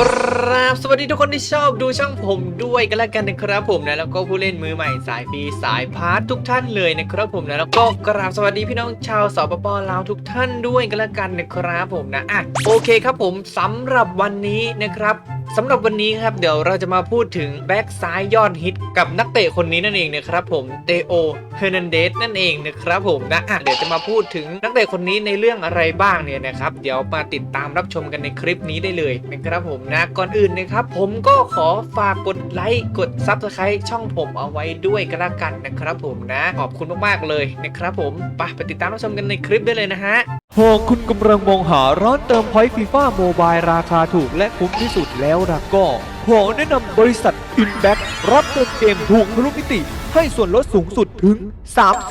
ครับสวัสดีทุกคนที่ชอบดูช่องผมด้วยกันแล้วกันนะครับผมนะแล้วก็ผู้เล่นมือใหม่สายปีสายพาร์ททุกท่านเลยนะครับผมนะแล้วก็กราบสวัสดีพี่น้องชาวสปปลาวทุกท่านด้วยกันแล้วกันนะครับผมนะอะโอเคครับผมสำหรับวันนี้นะครับ สำหรับวันนี้ครับเดี๋ยวเราจะมาพูดถึงแบ็กซ้ายยอดฮิตกับนักเตะคนนี้นั่นเองนะครับผมเตโอเฮอร์นันเดสนั่นเองนะครับผมนะอะเดี๋ยวจะมาพูดถึงนักเตะคนนี้ในเรื่องอะไรบ้างเนี่ยนะครับเดี๋ยวมาติดตามรับชมกันในคลิปนี้ได้เลยนะครับผมนะก่อนอื่นนะครับผมก็ขอฝากกดไลค์กดซับสไครต์ช่องผมเอาไว้ด้วยก็แล้วกันนะครับผมนะขอบคุณมากๆเลยนะครับผมไปไปติดตามรับชมกันในคลิปได้เลยนะฮะ หากคุณกำลังมองหาร้านเติมพอยต์ฟีฟ่าโมบายราคาถูกและคุ้มที่สุดแล้วล่ะก็ ขอแนะนำบริษัท Inback รับเติมเกมถูกทะลุมิติ ให้ส่วนลดสูงสุดถึง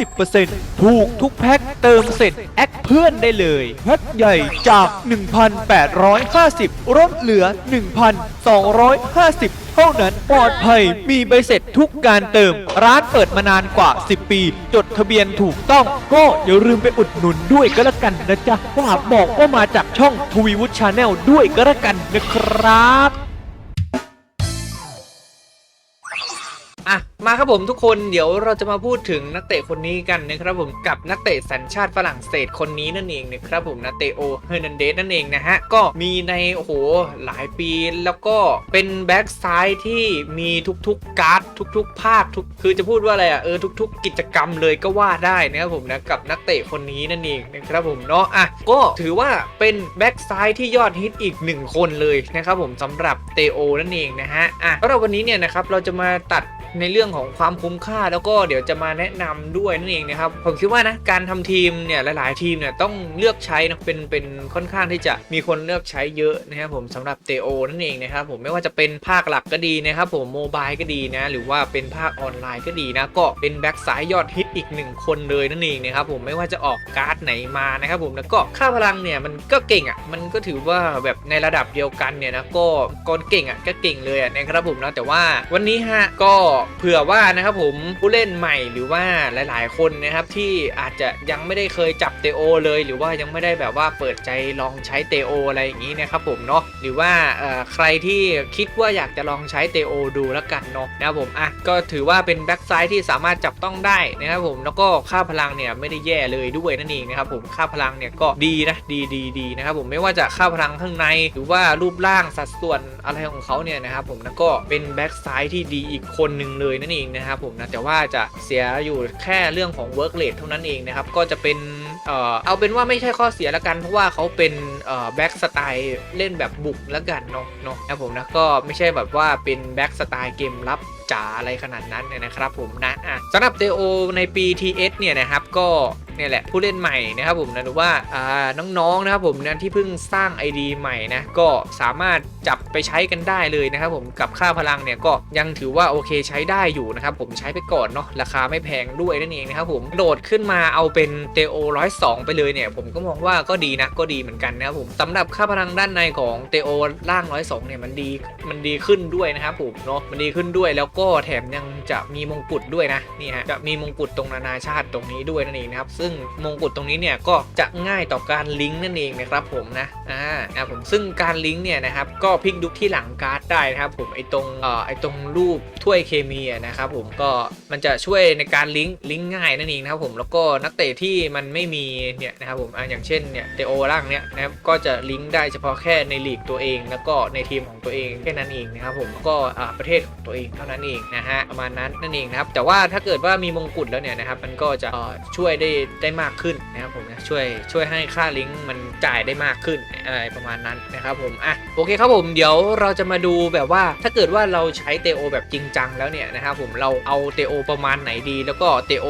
30%ถูกทุกแพ็คเติมเสร็จ แอคเพื่อนได้เลยแพ็คใหญ่จาก 1,850ลดเหลือ 1,250 เท่านั้นปลอดภัยมีใบเสร็จทุกการเติม ร้านเปิดมานานกว่า 10 ปี จดทะเบียนถูกต้อง ก็อย่าลืมไปอุดหนุนด้วยก็แล้วกันนะจ๊ะฝากบอกว่ามาจากช่องทวีวุฒิชาแนลด้วยก็แล้วกันนะครับ อะมาครับผมทุกคนเดี๋ยวเราจะมาพูดถึงนักเตะคนนี้กันนะครับผมกับนักเตะสัญชาติฝรั่งเศสคนนี้นั่นเองนะครับผมนะเตโอเฮอร์นันเดสนั่นเองนะฮะก็มีในโอ้โหหลายปีแล้วก็เป็นแบ็กซ้ายที่มีทุกๆการ์ดทุก ๆ ภาคทุกคือจะพูดว่าอะไรอะเออทุก ๆ กิจกรรมเลยก็ว่าได้นะครับผมนะกับนักเตะคนนี้นั่นเองนะครับผมเนาะอะก็ถือว่าเป็นแบ็กซ้ายที่ยอดฮิตอีกหนึ่งคนเลยนะครับผมสำหรับเตโอนั่นเองนะฮะอะแล้วเราวันนี้เนี่ยนะครับเราจะมาตัด ในเรื่องของความคุ้มค่าแล้วก็เดี๋ยวจะมาแนะนำด้วยนั่นเองนะครับผมคิดว่านะการทำทีมเนี่ยหลายๆ ทีมเนี่ยต้องเลือกใช้นะเป็นเป็นค่อนข้างที่จะมีคนเลือกใช้เยอะนะครับผมสำหรับเตโอนั่นเองนะครับผมไม่ว่าจะเป็นภาคหลักก็ดีนะครับผมโมบายก็ดีนะหรือว่าเป็นภาคออนไลน์ก็ดีนะก็เป็นแบ็กสายยอดฮิตอีกหนึ่งคนเลยนั่นเองนะครับผมไม่ว่าจะออกการ์ดไหนมานะครับผมแล้วก็ค่าพลังเนี่ยมันก็เก่งอะมันก็ถือว่าแบบในระดับเดียวกันเนี่ยนะก็กอนเก่งอะก็เก่งเลยอะนะครับผมนะแต่ว่าวันนี้ฮะก็เผื่อว่านะครับผมผู้เล่นใหม่หรือว่าหลาย ๆ คนนะครับที่อาจจะยังไม่ได้เคยจับเตโอเลย หรือว่ายังไม่ได้แบบว่าเปิดใจลองใช้เตโออะไรอย่างนี้นะครับผมเนาะหรือว่าใครที่คิดว่าอยากจะลองใช้เตโอดูแล้วกันเนาะนะครับผมอะก็ถือว่าเป็นแบ็กไซด์ที่สามารถจับต้องได้นะครับผมแล้วก็ค่าพลังเนี่ยไม่ได้แย่เลยด้วยนั่นเองนะครับผมค่าพลังเนี่ยก็ดีนะดีดีดีนะครับผมไม่ว่าจะค่าพลังข้างในหรือว่ารูปร่างสัดส่วนอะไรของเขาเนี่ยนะครับผมแล้วก็เป็นแบ็กไซด์ที่ดีอีกคนหนึ่งเลยนั่นเองนะครับผมนะแต่ว่าจะเสียอยู่แค่เรื่องของ work rate เท่านั้นเองนะครับก็จะเป็นเอ่อเอาเป็นว่าไม่ใช่ข้อเสียละกัน เพราะว่าเขาเป็นเอ่อแบ็กสไตล์เล่นแบบบุกละกันเนาะเนาะนะผมนะก็ไม่ใช่แบบว่าเป็นแบ็กสไตล์เกมรับจ๋าอะไรขนาดนั้นเนี่ยนะครับผมนะอะสำหรับเตโอในปี TS เนี่ยนะครับก็ เนี่ยแหละผู้เล่นใหม่นะครับผมนะหรือว่าอ่าน้องๆนะครับผมนะที่เพิ่งสร้าง ID ใหม่นะก็สามารถจับไปใช้กันได้เลยนะครับผมกับค่าพลังเนี่ยก็ยังถือว่าโอเคใช้ได้อยู่นะครับผมใช้ไปก่อนเนาะราคาไม่แพงด้วยนั่นเองนะครับผมโดดขึ้นมาเอาเป็นเตโอร้อยสองไปเลยเนี่ยผมก็มองว่าก็ดีนะก็ดีเหมือนกันนะครับผมสำหรับค่าพลังด้านในของเตโอล่างร้อยสองเนี่ยมันดีมันดีขึ้นด้วยนะครับผมเนาะมันดีขึ้นด้วยแล้วก็แถมยังจะมีมงกุฎด้วยนะนี่ฮะจะมีมงกุฎตรงนานาชาติตรงนี้ด้วยนั่นเองนะครับซึ่งมงกุฎตรงนี้เนี่ยก็จะง่ายต่อการลิงก์นั่นเองนะครับผมนะอ่านะผมซึ่งการลิงก์เนี่ยนะครับก็พลิกดุกที่หลังการ์ดได้นะครับผมไอตรงเอ่อไอตรงรูปถ้วยเคมีนะครับผมก็มันจะช่วยในการลิงก์ลิงก์ง่ายนั่นเองนะครับผมแล้วก็นักเตะที่มันไม่มีเนี่ยนะครับผมอ่าอย่างเช่นเนี่ยเตโอล่างเนี่ยนะครับก็จะลิงก์ได้เฉพาะแค่ในลีกตัวเอง แล้วก็ในทีมของตัวเองแค่นั้นเองนะครับผมแล้วก็อ่าประเทศของตัวเองเท่านั้นเองนะฮะประมาณนั้นนั่นเองนะครับแต่ว่าถ้าเกิดว่ามีมงกุฎแล้วเนี่ยนะครับมันก็จะช่วยได้ได้มากขึ้นนะครับผมนะช่วยช่วยให้ค่าลิงก์มัน จ่ายได้มากขึ้นอะไรประมาณนั้นนะครับผมอะโอเคครับผมเดี๋ยวเราจะมาดูแบบว่าถ้าเกิดว่าเราใช้เตโอแบบจริงจังแล้วเนี่ยนะครับผมเราเอาเตโอประมาณไหนดี แล้วก็เตโอ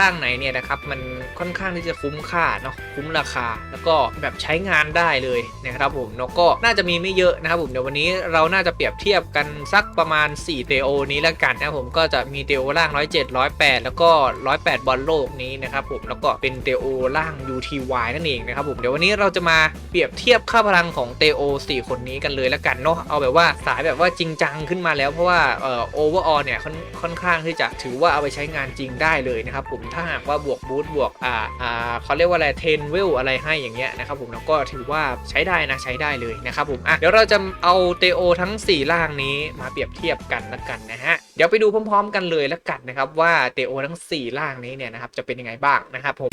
ร่างไหนเนี่ยนะครับมันค่อนข้างที่จะคุ้มค่าเนาะคุ้มราคา แล้วก็แบบใช้งานได้เลยนะครับผมแล้วก็น่าจะมีไม่เยอะนะครับผมเดี๋ยววันนี้เราน่าจะเปรียบเทียบกันสักประมาณ4เตโอนี้แล้วกันนะครับผมก็จะมีเตโอร่าง 107 108 แล้วก็ 108 บอลโลกนี้นะครับผมแล้วก็เป็นเตโอร่าง UTY นั่นเองนะครับผมเดี๋ยววันนี้เราจะมาเปรียบเทียบค่าพลังของเตโอ4คนนี้กันเลยแล้วกันเนาะเอาแบบว่าสายแบบว่าจริงจังขึ้นมาแล้วเพราะว่าเอ่อโอเวอร์ออเนี่ยค่อนค่อนข้างที่จะถือว่าเอาไปใช้งานจริงได้เลยนะครับผมถ้าหากว่าบวกบูทบวกอ่าอ่าเขาเรียกว่าอะไรเทนเวลอะไรให้อย่างเงี้ยนะครับผมแล้วก็ถือว่าใช้ได้นะใช้ได้เลยนะครับผมอะเดี๋ยวเราจะเอาเตโอทั้ง 4 ล่างนี้มาเปรียบเทียบกันละกันนะฮะเดี๋ยวไปดูพร้อม ๆ กันเลยละกันนะครับว่าเตโอทั้ง 4 ล่างนี้เนี่ยนะครับจะเป็นยังไงบ้างนะครับผม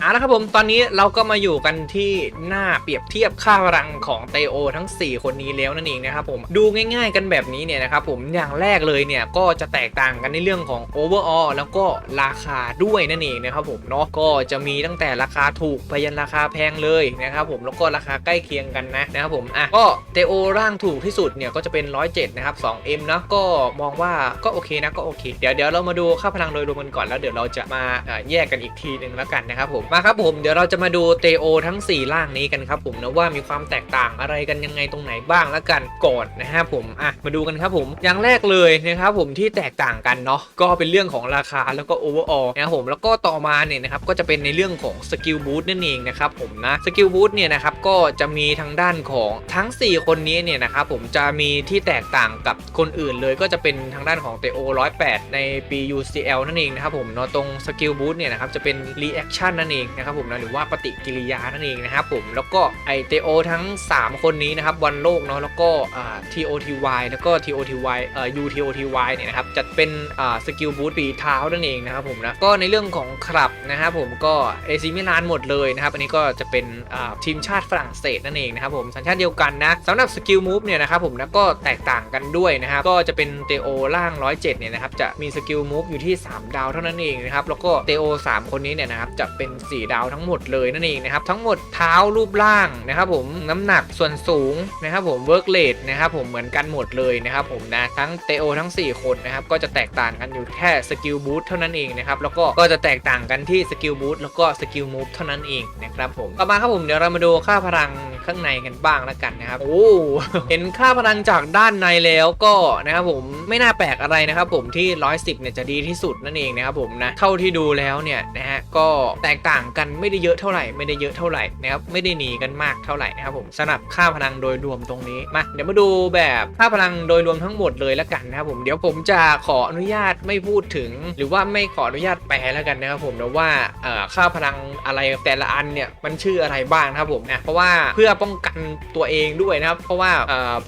เอาละครับผมตอนนี้เราก็มาอยู่กันที่หน้าเปรียบเทียบค่าพลังของเตโอทั้ง 4 คนนี้แล้วนั่นเองนะครับผมดูง่ายๆกันแบบนี้เนี่ยนะครับผมอย่างแรกเลยเนี่ยก็จะแตกต่างกันในเรื่องของ overall แล้วก็ราคาด้วยนั่นเองนะครับผมเนาะก็จะมีตั้งแต่ราคาถูกไปยันราคาแพงเลยนะครับผมแล้วก็ราคาใกล้เคียงกันนะนะครับผมอะก็เตโอร่างถูกที่สุดเนี่ยก็จะเป็น 107 นะครับ 2M นะก็มองว่าก็โอเคนะก็โอเค เดี๋ยวเดี๋ยวเรามาดูค่าพลังโดยรวมกันก่อนแล้วเดี๋ยวเราจะมาแยกกันอีกทีหนึ่งแล้วกันนะครับผมมาครับผมเดี๋ยวเราจะมาดูเตโอทั้ง4ล่างนี้กันครับผมนะว่ามีความแตกต่างอะไรกันยังไงตรงไหนบ้างแล้วกันก่อนนะครับผมอะมาดูกันครับผมอย่างแรกเลยนะครับผมที่แตกต่างกันเนาะก็เป็นเรื่องของราคาแล้วก็โอเวอร์ออลนะครับผมแล้วก็ต่อมาเนี่ยนะครับก็จะเป็นในเรื่องของสกิลบูทนั่นเองนะครับผมนะสกิลบูทเนี่ยนะครับก็จะมีทางด้านของทั้ง 4 คนนี้เนี่ยนะครับผมจะมีที่แตกต่างกับคนอื่นเลยก็จะเป็นทางด้านของเตโอ108 ในปี UCL นั่นเองนะครับผมเนาะตรงสกิลบูทเนี่ยนะครับจะเป็นรีแอคชั่นนั่นเองนะครับผมนะหรือว่าปฏิกิริยานั่นเองนะครับผมแล้วก็ไอเตโอทั้ง 3 คนนี้นะครับวันโลกเนาะแล้วก็อ่า TOTY แล้วก็ TOTY เอ่อ UTOTY เนี่ยนะครับจะเป็นอ่าสกิลบูทปีเท้านั่นเองนะครับผมนะก็ในเรื่องของคลับนะครับผมก็เอซิมิลานหมดเลยนะครับอันนี้ก็จะเป็นอ่าทีมชาติฝรั่งเศสนั่นเองนะครับผมสัญชาติเดียวกันนะสำหรับสกิลมูฟเนี่ยนะครับผมนะก็แตกต่างกันด้วยนะครับก็จะเป็นเตโอล่าง 107เนี่ยนะครับจะมีสกิลมูฟอยู่ที่ 3 ดาวเท่านั้นเองนะครับแล้วก็เตโอ3 คนนี้เนี่ยนะครับจะเป็น4 ดาวทั้งหมดเลยนั่นเองนะครับทั้งหมดเท้ารูปร่างนะครับผมน้ำหนักส่วนสูงนะครับผมเวิร์กเลดนะครับผมเหมือนกันหมดเลยนะครับผมนะทั้งเตโอทั้ง 4 คนนะครับก็จะแตกต่างกันอยู่แค่สกิลบูทเท่านั้นเองนะครับแล้วก็ก็จะแตกต่างกันที่สกิลบูทแล้วก็สกิลมูฟเท่านั้นเองนะครับผมต่อมาครับผมเดี๋ยวเรามาดูค่าพลังข้างในกันบ้างแล้วกันนะครับ โอ้ เห็นค่าพลังจากด้านในแล้วก็นะครับผมไม่น่าแปลกอะไรนะครับผมที่ 110เนี่ยจะดีที่สุดนั่นเองนะครับผมนะเท่าที่ดูแล้วเนี่ยนะฮะก็แตกต่างกันไม่ได้เยอะเท่าไหร่ไม่ได้เยอะเท่าไหร่นะครับไม่ได้หนีกันมากเท่าไหร่นะครับผมสำหรับค่าพลังโดยรวมตรงนี้มาเดี๋ยวมาดูแบบค่าพลังโดยรวมทั้งหมดเลยแล้วกันนะครับผมเดี๋ยวผมจะขออนุญาตไม่พูดถึง หรือว่าไม่ขออนุญาตแปลแล้วกันนะครับผมนะว่าค่าพลังอะไรแต่ละอันเนี่ยมันชื่ออะไรบ้างนะครับผมนะเพราะว่าเพื่อป้องกันตัวเองด้วยนะครับ เพราะว่า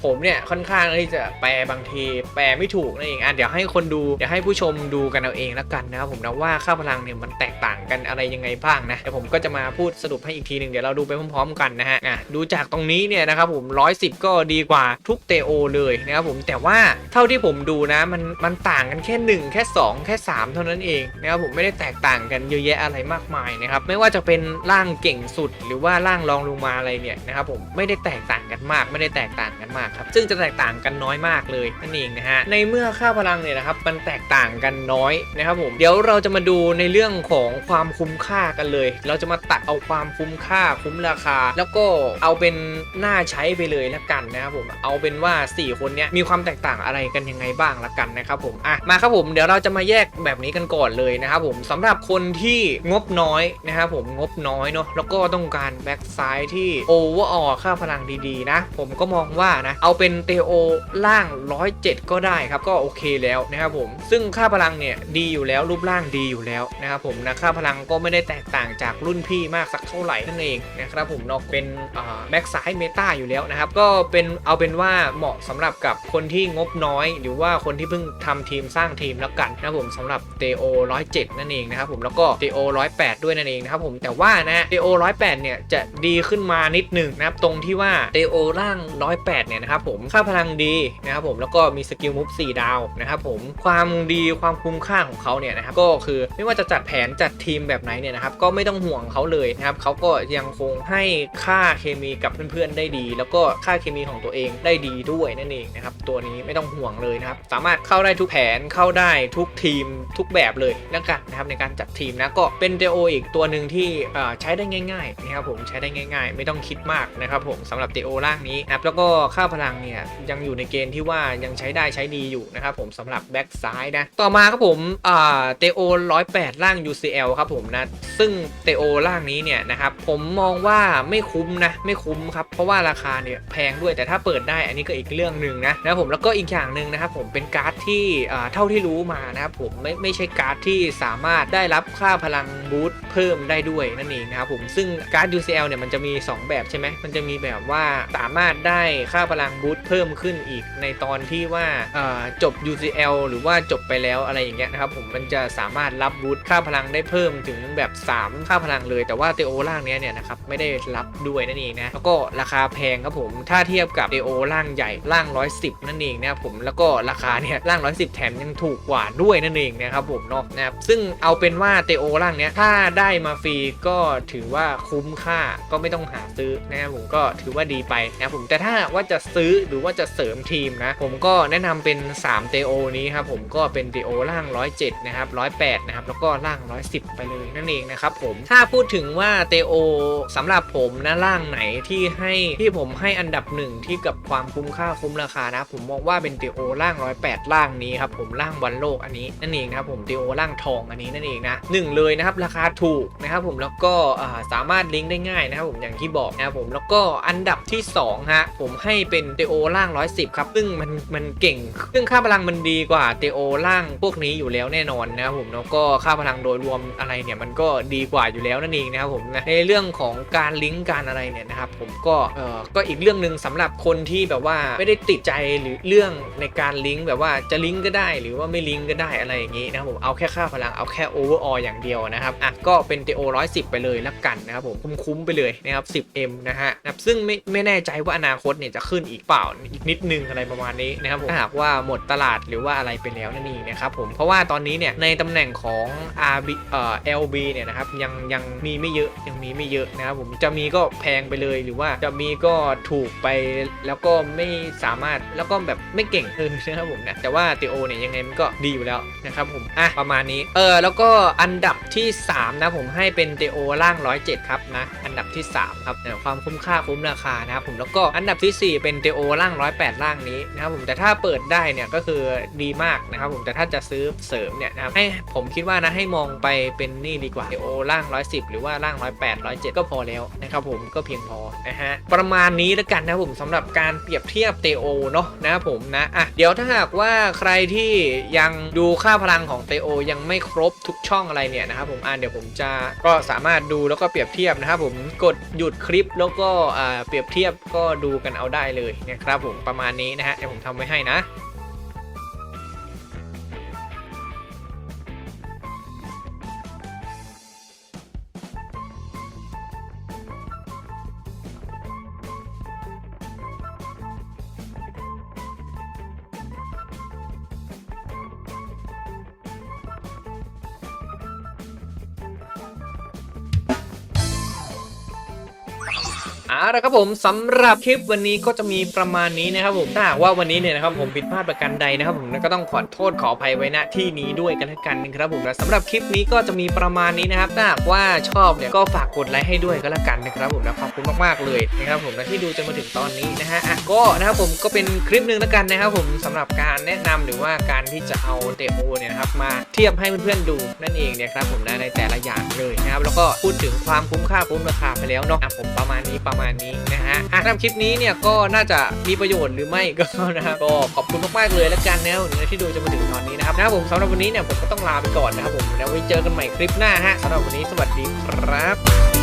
ผมเนี่ยค่อนข้างที่จะแปลบางทีแปลไม่ถูกนั่นเองอะเดี๋ยวให้คนดูเดี๋ยวให้ผู้ชมดูกันเอาเองแล้วกันนะครับผมนะว่าค่าพลังเนี่ยมันแตกต่างกันอะไรยังไงบ้างนะเดี๋ยวผมก็จะมาพูดสรุปให้อีกทีหนึ่งเดี๋ยวเราดูไปพร้อมๆกันนะฮะอะดูจากตรงนี้เนี่ยนะครับผม110 ก็ดีกว่าทุกเตโอเลยนะครับผมแต่ว่าเท่าที่ผมดูนะมันมันต่างกันแค่ 1 แค่ 2 แค่ 3 เท่านั้นเองนะครับผมไม่ได้แตกต่างกันเยอะแยะอะไรมากมายนะครับไม่ว่าจะเป็นร่างเก่งสุดหรือว่าร่างรองลงมาอะไรเนี่ยนะครับผมไม่ได้แตกต่างกันมาก ไม่ได้แตกต่างกันมากครับซึ่งจะแตกต่างกันน้อยมากเลยนั่นเองนะฮะในเมื่อค่าพลังเนี่ยนะครับมันแตกต่างกันน้อยนะครับผมเดี๋ยวเราจะมาดูในเรื่องของความคุ้มค่ากันเลย เราจะมาตัดเอาความคุ้มค่าคุ้มราคา แล้วก็เอาเป็นหน้าใช้ไปเลยละกันนะครับผมเอาเป็นว่า 4 คนนี้มีความแตกต่างอะไรกันยังไงบ้างละกันนะครับผมอะมาครับผมเดี๋ยวเราจะมาแยกแบบนี้กันก่อนเลยนะครับผมสำหรับคนที่งบน้อยนะครับผมงบน้อยเนาะแล้วก็ต้องการแบ็กซ้ายที่โอเวอร์ออค่าพลังดีๆ นะ ผมก็มองว่านะเอาเป็นเตโอล่าง 107 ก็ได้ครับก็โอเคแล้วนะครับผมซึ่งค่าพลังเนี่ยดีอยู่แล้วรูปร่างดีอยู่แล้วนะครับผมนะค่าพลังก็ไม่ได้แตกต่างจากรุ่นพี่มากสักเท่าไหร่นั่นเองนะครับผมเนอกเป็นแบ็กซ้ายเมตาอยู่แล้วนะครับ ก็เป็นเอาเป็นว่าเหมาะสำหรับกับคนที่งบน้อย หรือว่าคนที่เพิ่งทำทีมสร้างทีมแล้วกันนะครับผมสำหรับเตโอ107นั่นเองนะครับผมแล้วก็เตโอ108ด้วยนั่นเองนะครับผมแต่ว่านะเตโอ108เนี่ยจะดีขึ้นมานิดหนึ่งนะครับตรงที่ว่าเตโอร่าง108เนี่ยนะครับผมค่าพลังดีนะครับผมแล้วก็มีสกิลมูฟ4ดาวนะครับผมความดีความคุ้มค่าของเขาเนี่ยนะครับก็คือไม่ว่าจะจัดแผนจัดทีมแบบไหนเนี่ยนะครับก็็ไม่ต้องห่วงเขาเลยนะครับเขาก็ยังคงให้ค่าเคมีกับเพื่อนๆได้ดี แล้วก็ค่าเคมีของตัวเองได้ดีด้วยนั่นเองนะครับตัวนี้ไม่ต้องห่วงเลยนะครับสามารถเข้าได้ทุกแผนเข้าได้ทุกทีมทุกแบบเลยแล้วกันนะครับในการจัดทีมนะก็เป็นเดโออีกตัวหนึ่งที่ใช้ได้ง่าย ๆ นะครับผมใช้ได้ง่าย ๆ ไม่ต้องคิดมากนะครับผมสำหรับเตโอร่างนี้นะครับแล้วก็ค่าพลังเนี่ยยังอยู่ในเกณฑ์ที่ว่ายังใช้ได้ใช้ดีอยู่นะครับผมสำหรับแบ็กซ้ายนะต่อมาครับผมเตโอ108ร่าง UCL ครับผมนะซึ่ง่งเตโอร่างนี้เนี่ยนะครับผมมองว่าไม่คุ้มนะไม่คุ้มครับเพราะว่าราคาเนี่ยแพงด้วยแต่ถ้าเปิดได้อันนี้ก็อีกเรื่องหนึ่งนะนะผมแล้วก็อีกอย่างหนึ่งนะครับผมเป็นการ์ดที่อ่าเท่าที่รู้มานะครับผมไม่ไม่ใช่การ์ดที่สามารถได้รับค่าพลังบูสต์เพิ่มได้ด้วยนั่นเองนะครับผมซึ่งการ์ด UCL เนี่ยมันจะมี 2 แบบใช่ไหมมันจะมีแบบว่าสามารถได้ค่าพลังบูสต์เพิ่มขึ้นอีกในตอนที่ว่าอ่าจบ UCL หรือว่าจบไปแล้วอะไรอย่างเงี้ยนะครับผมมันจะสามารถรับบูสต์ค่าพลังได้เพิ่มถึงแบบ3ค่าพลังเลย แต่ว่าเตโอร่างนี้เนี่ยนะครับไม่ได้รับด้วยนั่นเองนะแล้วก็ราคาแพงครับผมถ้าเทียบกับเตโอร่างใหญ่ร่าง 110 นั่นเองนะผมแล้วก็ราคาเนี่ยร่าง 110 แถมยังถูกกว่าด้วยนั่นเองนะครับผมเนาะนะครับซึ่งเอาเป็นว่าเตโอร่างเนี้ยถ้าได้มาฟรีก็ถือว่าคุ้มค่าก็ไม่ต้องหาซื้อนะครับผมก็ถือว่าดีไปนะครับผมแต่ถ้าว่าจะซื้อหรือว่าจะเสริมทีมนะผมก็แนะนำเป็น3เตโอนี้ครับผมก็เป็นเตโอร่าง 107 นะครับ 108 นะครับแล้วก็ร่าง 110 ไปเลยนั่นเองนะครับผมถ้าพูดถึงว่าเตโอสำหรับผมนะร่างไหนที่ให้ที่ผมให้อันดับหนึ่งที่กับความคุ้มค่าคุ้มราคานะ ผมมองว่าเป็นเตโอร่าง 108 ร่างนี้ครับผมร่างวันโลกอันนี้นั่นเองนะครับผมเตโอร่างทองอันนี้นั่นเองนะหนึ่งเลยนะครับราคาถูกนะครับผมแล้วก็สามารถลิงก์ได้ง่ายนะครับผมอย่างที่บอกนะครับผมแล้วก็อันดับที่2ฮะผมให้เป็นเตโอร่าง 110 ครับ ซึ่งมันมันเก่งซึ่งค่าพลังมันดีกว่าเตโอร่างพวกนี้อยู่แล้วแน่นอนนะครับผมแล้วก็ค่าพลังโดยรวมอะไรเนี่ยมันก็ดีีกว่าอยู่แล้วนั่นเองนะครับผมนะในเรื่องของการลิงก์การอะไรเนี่ยนะครับผมก็เออก็อีกเรื่องหนึ่งสำหรับคนที่แบบว่าไม่ได้ติดใจหรือเรื่องในการลิงก์แบบว่าจะลิงก์ก็ได้ หรือว่าไม่ลิงก์ก็ได้อะไรอย่างนี้นะครับผมเอาแค่ค่าพลังเอาแค่โอเวอร์อออย่างเดียวนะครับอะก็เป็นเตโอ110ไปเลยละกันนะครับผมคุ้มๆไปเลยนะครับ 10M นะฮะนะครับซึ่งไม่ไม่แน่ใจว่าอนาคตเนี่ยจะขึ้นอีกเปล่าอีกนิดนึงอะไรประมาณนี้นะครับผมหากว่าหมดตลาดหรือว่าอะไรไปแล้วนั่นเองนะครับผมเพราะว่าตอนนี้เนี่ยในตำแหน่งของ RB เอ่อ LB เนี่ยนะครับยังยังมีไม่เยอะยังมีไม่เยอะนะครับผมจะมีก็แพงไปเลยหรือว่าจะมีก็ถูกไปแล้วก็ไม่สามารถแล้วก็แบบไม่เก่งเออนะครับผมนะแต่ว่าเตโอเนี่ยยังไงมันก็ดีอยู่แล้วนะครับผมอะประมาณนี้เออแล้วก็อันดับที่ 3 นะผมให้เป็นเตโอร่าง 107 ครับนะอันดับที่ 3 ครับเนี่ยความคุ้มค่าคุ้มราคานะครับผมแล้วก็อันดับทีสี่4 เป็นเตโอร่าง 108ร่างนี้นะครับผมแต่ถ้าเปิดได้เนี่ยก็คือดีมากนะครับผมแต่ถ้าจะซื้อเสริมเนี่ยนะครับให้ผมคิดว่านะให้มองไปเป็นนี่ดีกว่าเตโอร่าง 110 หรือว่าร่าง 108 107 ก็พอแล้วนะครับผมก็เพียงพอนะฮะประมาณนี้แล้วกันนะผมสำหรับการเปรียบเทียบเตโอเนาะนะผมนะอะเดี๋ยวถ้าหากว่าใครที่ยังดูค่าพลังของเตโอยังไม่ครบทุกช่องอะไรเนี่ยนะครับผมอะเดี๋ยวผมจะก็สามารถดูแล้วก็เปรียบเทียบนะครับผมกดหยุดคลิปแล้วก็อ่าเปรียบเทียบก็ดูกันเอาได้เลยนะครับผมประมาณนี้นะฮะเดี๋ยวผมทำไว้ให้นะ เอาละครับผมสำหรับคลิปวันนี้ก็จะมีประมาณนี้นะครับผมถ้าหากว่าวันนี้เนี่ยนะครับผมผิดพลาดประการใดนะครับผมก็ต้องขอโทษขออภัยไว้ณที่นี้ด้วยกันล้วกันนะครับผมและสำหรับคลิปนี้ก็จะมีประมาณนี้นะครับถ้าหากว่าชอบเนี่ยก็ฝากกดไลค์ให้ด้วยก็แล้วกันนะครับผมนะขอบคุณมากๆเลยนะครับผมนะที่ดูจนมาถึงตอนนี้นะฮะอะก็นะครับผมก็เป็นคลิปหนึ่งแล้วกันนะครับผมสำหรับการแนะนำหรือว่าการที่จะเอาเตโอเนี่ยครับมาเทียบให้เพื่อนๆดูนั่นเองเนี่ยครับผมนะในแต่ละอย่างเลยนะครับแล้วก็พูดถึงความคุ้มค่าคุ้มราคาไปแล้วเนาะอะผมประมาณนี้ประมาณนี้นะฮะอะสำหรับคลิปนี้เนี่ยก็น่าจะมีประโยชน์หรือไม่ก็นะครับก็ขอบคุณมากๆเลยแล้วกันนะครับที่ดูจะมาถึงตอนนี้นะครับนะบผมสำหรับวันนี้เนี่ยผมก็ต้องลาไปก่อนนะครับผมแล้วไว้เจอกันใหม่คลิปหน้าฮะสำหรับวันนี้สวัสดีครับ